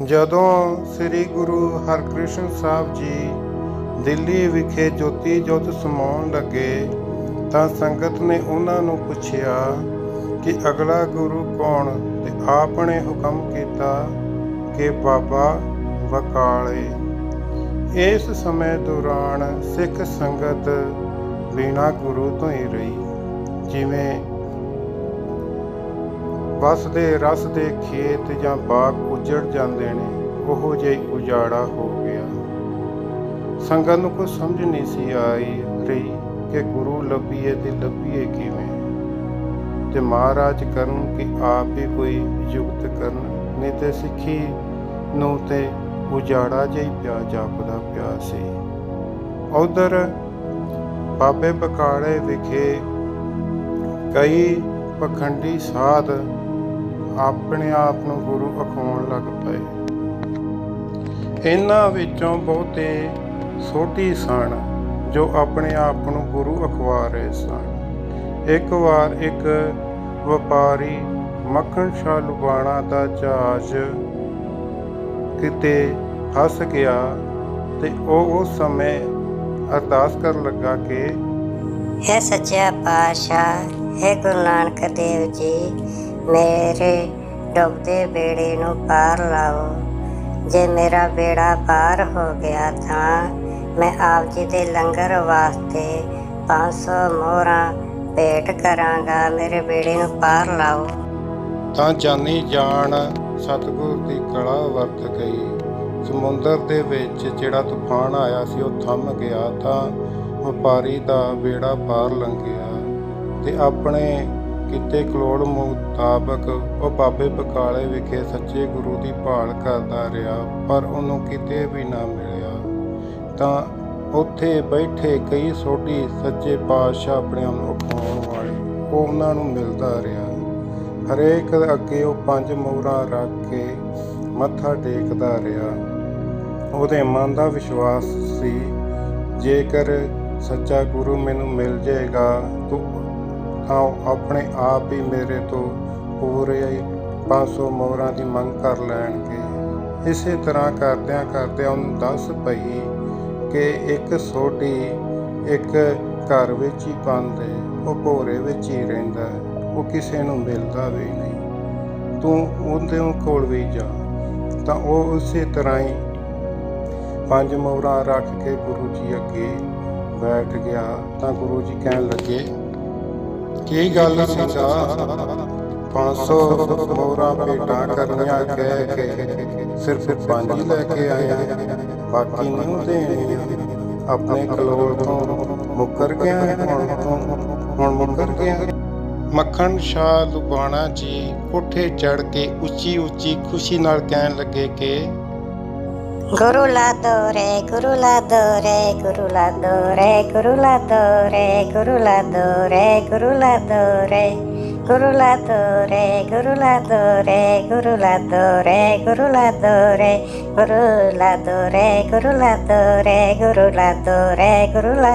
ਜਦੋਂ ਸ੍ਰੀ ਗੁਰੂ ਹਰਕ੍ਰਿਸ਼ਨ ਸਾਹਿਬ ਜੀ ਦਿੱਲੀ ਵਿਖੇ ਜੋਤੀ ਜੋਤ ਸਮਾਉਣ ਲੱਗੇ ਤਾਂ ਸੰਗਤ ਨੇ ਉਹਨਾਂ ਨੂੰ ਪੁੱਛਿਆ ਕਿ ਅਗਲਾ ਗੁਰੂ ਕੌਣ ਤੇ ਆਪ ਨੇ ਹੁਕਮ ਕੀਤਾ ਕਿ ਬਾਬਾ ਬਕਾਲੇ ਇਸ ਸਮੇਂ ਦੌਰਾਨ ਸਿੱਖ ਸੰਗਤ ਬਿਨਾ ਗੁਰੂ ਤੋਂ ਹੀ ਰਹੀ, ਜਿਵੇਂ ਵਸਦੇ ਰਸ ਦੇ ਖੇਤ ਜਾਂ ਬਾਗ ਉਜੜ ਜਾਂਦੇ ਨੇ, ਉਹੋ ਜਿਹਾ ਹੀ ਉਜਾੜਾ ਹੋ ਗਿਆ। ਸੰਗਤ ਨੂੰ ਕੁਝ ਸਮਝ ਨਹੀਂ ਸੀ ਆਈ ਰਹੀ ਕਿ ਗੁਰੂ ਲੱਭੀਏ ਤੇ ਲੱਭੀਏ ਕਿਵੇਂ। ਤੇ ਮਹਾਰਾਜ ਕਰਨ ਕਿ ਆਪ ਹੀ ਕੋਈ ਯੁਕਤ ਕਰਨ, ਨਹੀਂ ਤੇ ਸਿੱਖੀ ਨੂੰ ਤੇ ਉਜਾੜਾ ਜਿਹਾ ਪਿਆ, ਜਾਪਦਾ ਪਿਆ ਸੀ। ਉਧਰ ਬਾਬੇ ਬਕਾਲੇ ਵਿਖੇ ਕਈ ਪਖੰਡੀ ਸਾਧ ਆਪਣੇ ਆਪ ਨੂੰ ਗੁਰੂ ਅਖਵਾਉਣ ਲੱਗ ਪਏ। ਇਹਨਾਂ ਵਿੱਚੋਂ ਬਹੁਤੇ ਸੋਢੀ ਸਨ ਜੋ ਆਪਣੇ ਆਪ ਨੂੰ ਗੁਰੂ ਅਖਵਾ ਰਹੇ ਸਨ। ਇੱਕ ਵਾਰ ਇੱਕ ਵਪਾਰੀ ਮੱਖਣ ਸ਼ਾਹ ਲੁਬਾਣਾ ਦਾ ਜਹਾਜ਼ ਕਿਤੇ ਫਸ ਗਿਆ ਤੇ ਉਹ ਉਸ ਸਮੇਂ ਅਰਦਾਸ ਕਰਨ ਲੱਗਾ ਕਿ ਹੈ ਸੱਚਾ ਪਾਤਸ਼ਾਹ, ਹੈ ਗੁਰੂ ਨਾਨਕ ਦੇਵ ਜੀ ਮੇਰੇ ਡੁੱਬਦੇ ਬੇੜੇ ਨੂੰ ਪਾਰ ਲਾਓ। ਜੇ ਮੇਰਾ ਬੇੜਾ ਪਾਰ ਹੋ ਗਿਆ ਤਾਂ ਮੈਂ ਆਪ ਜੀ ਦੇ ਲੰਗਰ ਵਾਸਤੇ 500 ਮੋਹਰਾਂ ਭੇਟ ਕਰਾਂਗਾ। ਮੇਰੇ ਬੇੜੇ ਨੂੰ ਪਾਰ ਲਾਓ। ਤਾਂ ਜਾਨੀ ਜਾਨ ਸਤਿਗੁਰ ਦੀ ਕਲਾ ਵਰਤ ਗਈ। ਸਮੁੰਦਰ ਦੇ ਵਿੱਚ ਜਿਹੜਾ ਤੂਫਾਨ ਆਇਆ ਸੀ, ਉਹ ਥੰਮ ਗਿਆ ਤਾਂ ਵਪਾਰੀ ਦਾ ਬੇੜਾ ਪਾਰ ਲੰਘਿਆ ਤੇ ਆਪਣੇ ਕਿਤੇ ਕਲੋੜ ਮੁਤਾਬਕ ਉਹ ਬਾਬੇ ਬਕਾਲੇ ਵਿਖੇ ਸੱਚੇ ਗੁਰੂ ਦੀ ਭਾਲ ਕਰਦਾ ਰਿਹਾ, ਪਰ ਉਹਨੂੰ ਕਿਤੇ ਵੀ ਨਾ ਮਿਲਿਆ। ਤਾਂ ਉੱਥੇ ਬੈਠੇ ਕਈ ਸੋਢੀ ਸੱਚੇ ਪਾਤਸ਼ਾਹ ਆਪਣੇ ਆਪ ਨੂੰ ਅਖਵਾਉਣ ਵਾਲੇ, ਉਹ ਉਹਨਾਂ ਨੂੰ ਮਿਲਦਾ ਰਿਹਾ। ਹਰੇਕ ਅੱਗੇ ਉਹ ਪੰਜ ਮੋਹਰਾਂ ਰੱਖ ਕੇ ਮੱਥਾ ਟੇਕਦਾ ਰਿਹਾ। ਉਹਦੇ ਮਨ ਦਾ ਵਿਸ਼ਵਾਸ ਸੀ, ਜੇਕਰ ਸੱਚਾ ਗੁਰੂ ਮੈਨੂੰ ਮਿਲ ਜਾਏਗਾ ਤੂੰ ਤਾਂ ਉਹ ਆਪਣੇ ਆਪ ਹੀ ਮੇਰੇ ਤੋਂ ਪੂਰੇ 500 ਮੋਹਰਾਂ ਦੀ ਮੰਗ ਕਰ ਲੈਣਗੇ। ਇਸੇ ਤਰ੍ਹਾਂ ਕਰਦਿਆਂ ਕਰਦਿਆਂ ਉਹਨੂੰ ਦੱਸ ਪਈ ਕਿ ਇੱਕ ਸੋਢੀ ਇੱਕ ਘਰ ਵਿੱਚ ਹੀ ਪਾਉਂਦੇ ਉਹ ਭੋਰੇ ਵਿੱਚ ਹੀ ਰਹਿੰਦਾ ਉਹ ਕਿਸੇ ਨੂੰ ਮਿਲਦਾ ਵੀ ਨਹੀਂ। ਤੂੰ ਉਹਦੇ ਕੋਲ ਵੀ ਜਾ। ਤਾਂ ਉਹ ਉਸੇ ਤਰ੍ਹਾਂ ਹੀ ਪੰਜ ਮੋਹਰਾਂ ਰੱਖ ਕੇ ਗੁਰੂ ਜੀ ਅੱਗੇ ਬੈਠ ਗਿਆ। ਤਾਂ ਗੁਰੂ ਜੀ ਕਹਿਣ ਲੱਗੇ ਕੀ ਗੱਲ ਸੀ ਸਾ 500 ਮੋਹਰਾਂ ਭੇਟਾਂ ਕਰਨੀਆਂ ਕਹਿ ਕੇ ਸਿਰਫ ਪੰਜ ਹੀ ਲੈ ਕੇ ਆਇਆ। ਬਾਕੀ ਨਹੀਂ ਦੇਣੀਆਂ। ਆਪਣੇ ਕਲੋਲ ਤੋਂ ਮੁੱਕਰ ਗਿਆ ਹੁਣ ਤੋਂ। ਹੁਣ ਮੁੱਕਰ ਗਿਆ ਮੱਖਣ ਸ਼ਾਹ ਲੁਬਾਣਾ ਜੀ ਕੋਠੇ ਚੜ ਕੇ ਉੱਚੀ ਉੱਚੀ ਖੁਸ਼ੀ ਨਾਲ ਕਹਿਣ ਲੱਗੇ ਕਿ ਗੁਰੂ ਲਾ ਦੋ ਰੇ ਗੁਰੂ ਲਾ ਦੋ ਰੇ ਗੁਰੂ ਲਾ ਦੋ ਰੇ ਗੁਰੂ ਲਾ